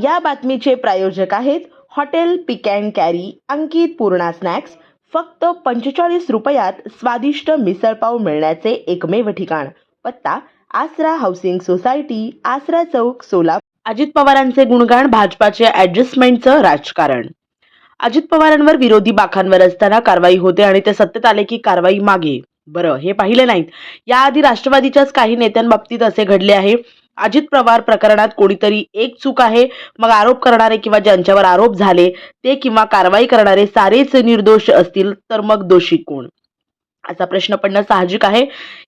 या बातमीचे प्रायोजक आहेत hotel pick and carry Ankit Purna snacks. फक्त पंचेचाळीस रुपयात स्वादिष्ट मिसळपाव मिळण्याचे एकमेव ठिकाण. पत्ता आसरा हाऊसिंग सोसायटी आसरा चौक सोलापूर. अजित पवारांचे गुणगान भाजपाचे ॲडजस्टमेंटचं राजकारण. अजित पवारांवर विरोधी बाखांवर असताना कारवाई होते आणि ते सत्तेत आले की कारवाई मागे. बरं हे पाहिले नाहीत. याआधी राष्ट्रवादीच्याच काही नेत्यांबाबतीत असे घडले आहे. अजित पवार प्रकरणात कोणीतरी एक चूक आहे. मग आरोप करणारे किंवा ज्यांच्यावर आरोप झाले ते किंवा कारवाई करणारे सारेच निर्दोष असतील तर मग दोषी कोण? असा प्रश्न पडणं साहजिक आहे.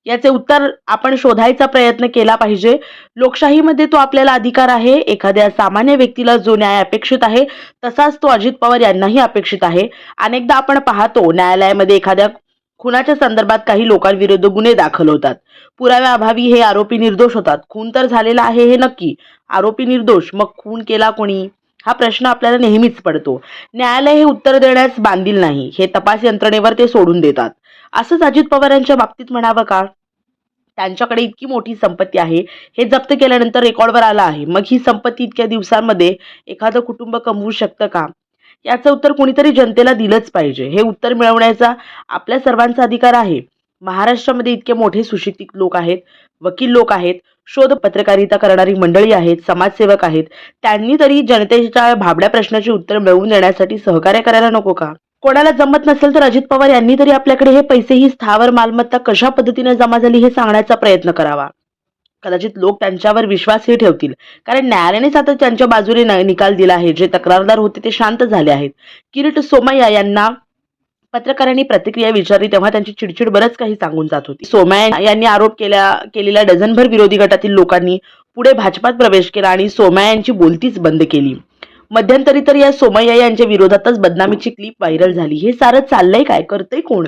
याचे उत्तर आपण शोधायचा प्रयत्न केला पाहिजे. लोकशाहीमध्ये तो आपल्याला अधिकार आहे. एखाद्या सामान्य व्यक्तीला जो न्याय अपेक्षित आहे तसाच तो अजित पवार यांनाही अपेक्षित आहे. अनेकदा आपण पाहतो न्यायालयामध्ये एखाद्या खुनाच्या संदर्भात काही लोकांविरुद्ध गुन्हे दाखल होतात. पुराव्याअभावी हे आरोपी निर्दोष होतात. खून तर झालेला आहे हे नक्की. आरोपी निर्दोष. मग खून केला कोणी? हा प्रश्न आपल्याला नेहमीच पडतो. न्यायालय हे उत्तर देण्यास बांधील नाही. हे तपास यंत्रणेवर ते सोडून देतात. असंच अजित पवार यांच्या बाबतीत म्हणावं का? त्यांच्याकडे इतकी मोठी संपत्ती आहे. हे जप्त केल्यानंतर रेकॉर्डवर आलं आहे. मग ही संपत्ती इतक्या दिवसांमध्ये एखादं कुटुंब कमवू शकतं का? याचं उत्तर कुणीतरी जनतेला दिलंच पाहिजे. हे उत्तर मिळवण्याचा आपल्या सर्वांचा अधिकार आहे. महाराष्ट्रामध्ये इतके मोठे सुशिक्षित लोक आहेत वकील लोक आहेत शोध पत्रकारिता करणारी मंडळी आहेत समाजसेवक आहेत त्यांनी तरी जनतेच्या भाबड्या प्रश्नाची उत्तर मिळवून देण्यासाठी सहकार्य करायला नको का? कोणाला जमत नसेल तर अजित पवार यांनी तरी आपल्याकडे हे पैसे ही स्थावर मालमत्ता कशा पद्धतीने जमा झाली हे सांगण्याचा प्रयत्न करावा. कदाचित लोक त्यांच्यावर विश्वासही ठेवतील. कारण न्यायालयानेच आता त्यांच्या बाजूने न- निकाल दिला आहे. जे तक्रारदार होते ते शांत झाले आहेत. किरीट सोमय्या यांना पत्रकारांनी प्रतिक्रिया विचारली तेव्हा त्यांची चिडचिड बरंच काही सांगून जात होती. सोमय्या यांनी आरोप केल्या केलेल्या डझनभर विरोधी गटातील लोकांनी पुढे भाजपात प्रवेश केला आणि सोमय्या यांची बोलतीच बंद केली. मध्यंतरी तर या सोमय्या यांच्या विरोधातच बदनामीची क्लिप व्हायरल झाली. हे सारं चाललंय काय? करतंय कोण?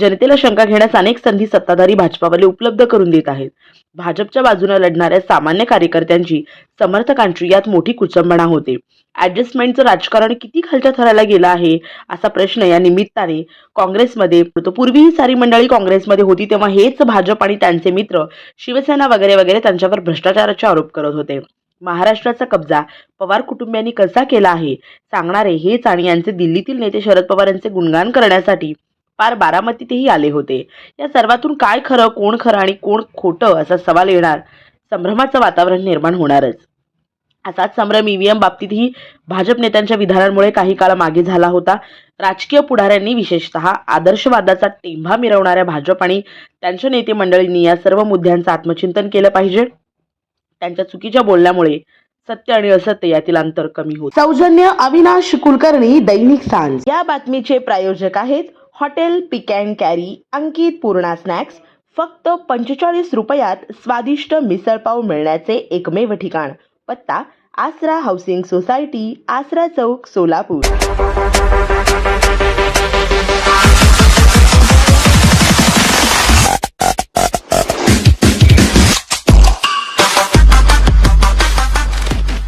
जनतेला शंका घेण्यास अनेक संधी सत्ताधारी भाजपावाले उपलब्ध करून देत आहेत. भाजपच्या बाजूने लढणाऱ्या सामान्य कार्यकर्त्यांची समर्थकांची यात मोठी कुचंबणा होते. ऍडजस्टमेंटचं राजकारण किती खालच्या थराला गेलं आहे? असा प्रश्न या निमित्ताने काँग्रेसमध्ये पूर्वीही पूर्वी ही सारी मंडळी काँग्रेसमध्ये होती तेव्हा हेच भाजप आणि त्यांचे मित्र शिवसेना वगैरे वगैरे त्यांच्यावर भ्रष्टाचाराचे आरोप करत होते. महाराष्ट्राचा कब्जा पवार कुटुंबियांनी कसा केला आहे? सांगणारे हेच आणि यांचे दिल्लीतील नेते शरद पवार यांचे गुणगान करण्यासाठी पार बारामतीतही आले होते. या सर्वातून काय खरं कोण खरं आणि कोण खोटं असा सवाल येणार? संभ्रमाचं वातावरण निर्माण होणारच. असाच संभ्रम ईव्हीएम बाबतीतही भाजप नेत्यांच्या विधानांमुळे काही काळ मागे झाला होता. राजकीय पुढाऱ्यांनी विशेषतः आदर्शवादाचा टेंभा मिरवणाऱ्या भाजप आणि त्यांच्या नेते मंडळींनी या सर्व मुद्द्यांचं आत्मचिंतन केलं पाहिजे. त्यांच्या चुकीच्या बोलण्यामुळे सत्य आणि असत्य यातील अंतर कमी होत. सौजन्य अविनाश कुलकर्णी दैनिक सांज. या बातमीचे प्रायोजक आहेत hotel pick and carry Ankit Purna snacks. फक्त पंचेचाळीस रुपयात स्वादिष्ट मिसळपाव मिळण्याचे एकमेव ठिकाण. पत्ता आसरा हाऊसिंग सोसायटी आसरा चौक सोलापूर.